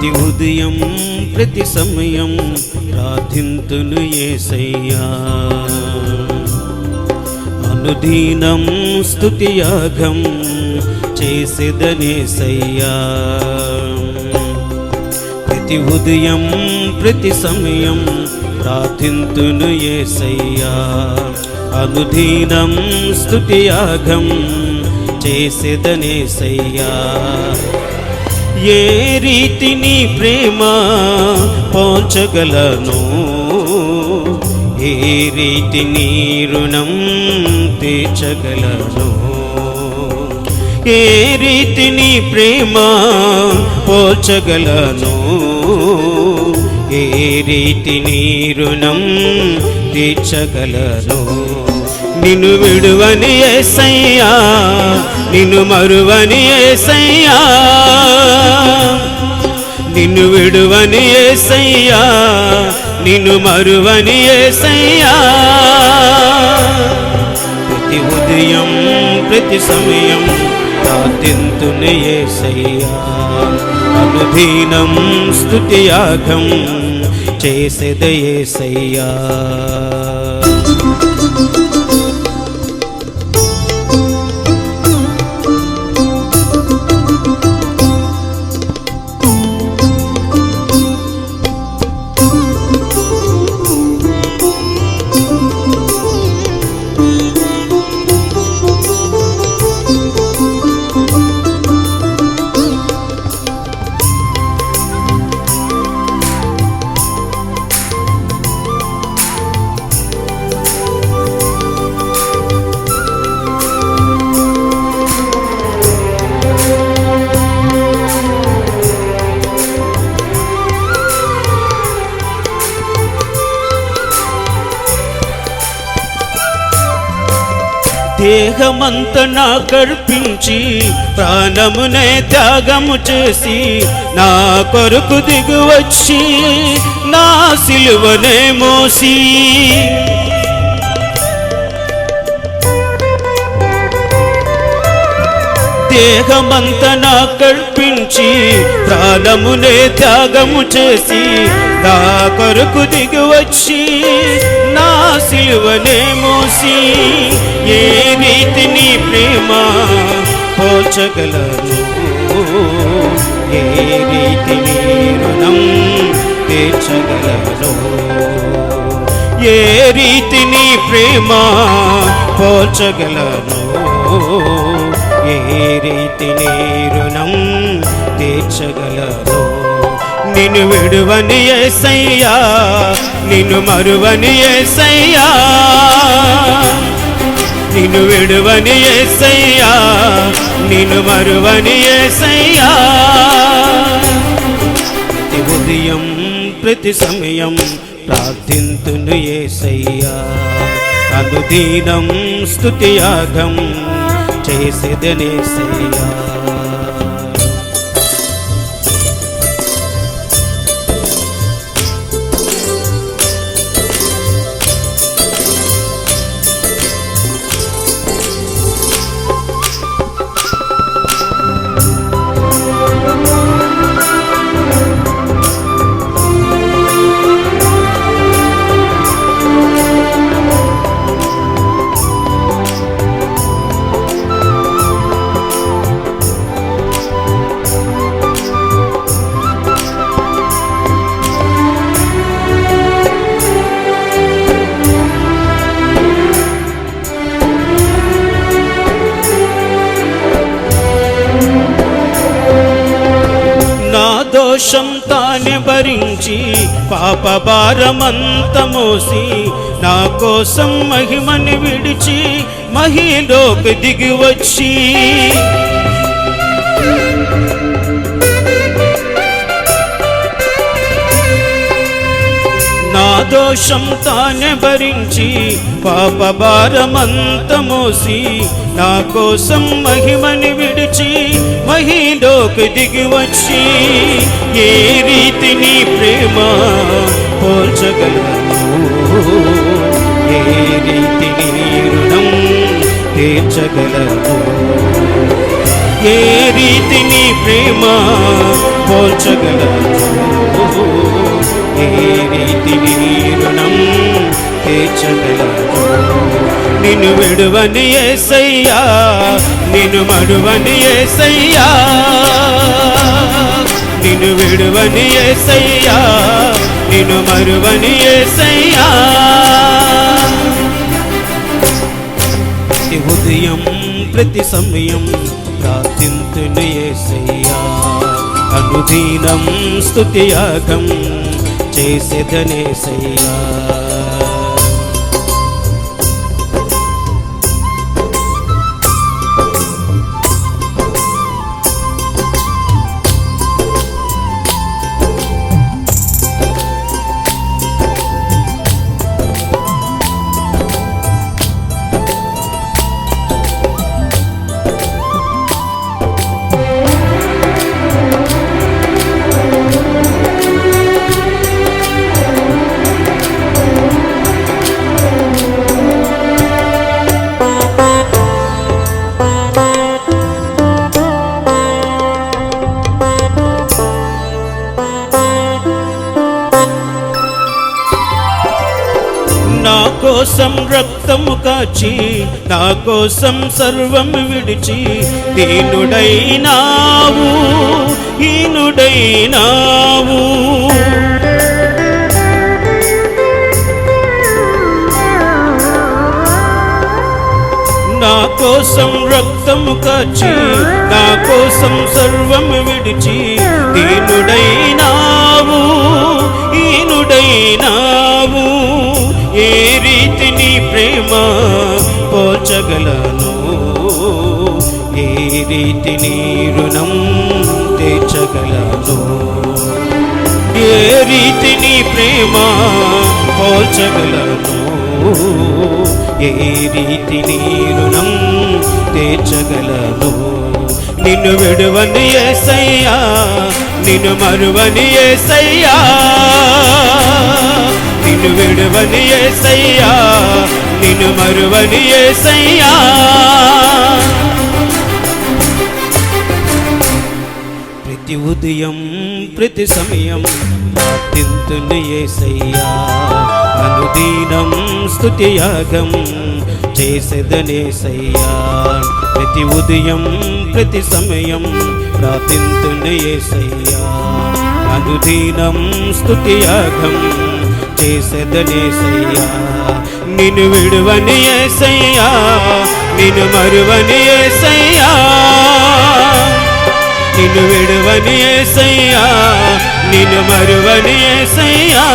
ప్రతి ఉదయం ప్రతి సమయం ప్రార్థింతును ఏసయ్యా. అనుదీనం స్థుతియాగం చేసేదనేసయ్యా ప్రతి ఉదయం ప్రతి సమయం ప్రార్థింతును ఏసయ్యా. అనుదీనం స్థుతియాగం చేసేదనేసయ్యా ఏ రీతి నీ ప్రేమ పోంచగలను? ఏ రీతి నీ రుణం తీర్చగలను? ఏ రీతి నీ ప్రేమ పోల్చగలను? ఏ రీతి నీ రుణం తీర్చగలను? నిన్ను విడువని ఏసయ్యా నిన్ను మరువని ఏసయ్యా. నిన్ను విడువని ఏసయ్యా నిన్ను మరువని ఏసయ్యా. ప్రతి ఉదయం ప్రతి సమయం ప్రార్థింతుని ఏసయ్యా. అనుదీనం స్తుతియాగం చేసేద దేహమంత నా కర్పించి ప్రాణమునే త్యాగము చేసి నా కొరకు దిగువచ్చి నా సిలువనే మోసి. దేహమంత నా కల్పించి ప్రాణమునే త్యాగము చేసి నా కొరకు దిగువచ్చి సిలువనే మూసి ఏ రీతి నీ ప్రేమ పోచగలను ఏ రీతి నీ రుణం తీర్చగలను ఏ రీతి నీ ప్రేమ పోచగలను ఏ రీతి నీ రుణం తీర్చగలను నిన్ను విడువని ఏసయ్యా నిన్ను మరువని ఏసయ్యా. నిన్ను విడువని ఏసయ్యా నిన్ను మరువని ఏసయ్యా. ఉదయం ప్రతి సమయం ప్రార్థింతును ఏసయ్యా. అనుదీనం స్తుతియాగం చేసేదనేసయ్యా. దోషం తానే భరించి పాప భారమంత మోసి నా కోసం మహిమని విడిచి మహిలోకి దిగి వచ్చి. నా దోషం తానే భరించి పాప భారమంత మోసి నా కోసం మహిమని విడిచి మహిలోకి దిగి వచ్చి. ఏ రీతి నీ ప్రేమ పోల్చగలను? ఏ రీతి నీ రుణం తీర్చగలను? ఏ రీతి నీ ప్రేమ పోల్చగలను? ఏ రీతి నీ రుణం తీర్చగలదు నిన్ను విడువని ఏసయ్యా నిన్ను మడువని ఏసయ్యా. నిన్ను విడువని ఏసయ్యా నిన్ను మరువని ఏసయ్యా. ప్రతి ఉదయం ప్రతి సమయం ప్రార్థింతును ఏసయ్యా. అనుదీనం స్తుతియాగం చేసేదనేసయ్యా. ప్రాణము కాచి నా కోసం సర్వం విడిచి దీనుడైనావు ఈనుడైనావు నా కోసం రక్తము కాచి నా కోసం సర్వం విడిచి రీతి నీరుణం తీర్చగలదు ఏ రీతి నీ ప్రేమ పోల్చగలదు ఏ రీతి నీరుణం తీర్చగలదు నిన్ను విడువని ఏసయ్యా నిన్ను మరువని ఏసయ్యా. నిన్ను విడువని ఏసయ్యా నిన్ను మరువని ఏసయ్యా. ఉదయం ప్రతి సమయం ప్రార్థింతుని ఏసయ్యా. అనుదీనం స్థుతియాగం చేసేదనేసయ్యా ప్రతి ఉదయం ప్రతి సమయం ప్రార్థింతుని ఏసయ్యా. అనుదీనం స్థుతియాగం చేసేదనేసయ్యా నిన్ను విడువని ఏసయ్యా నిన్ను మరువని ఏసయ్యా. నిన్ను విడువని ఏసయ్యా నిన్ను మరువని ఏసయ్యా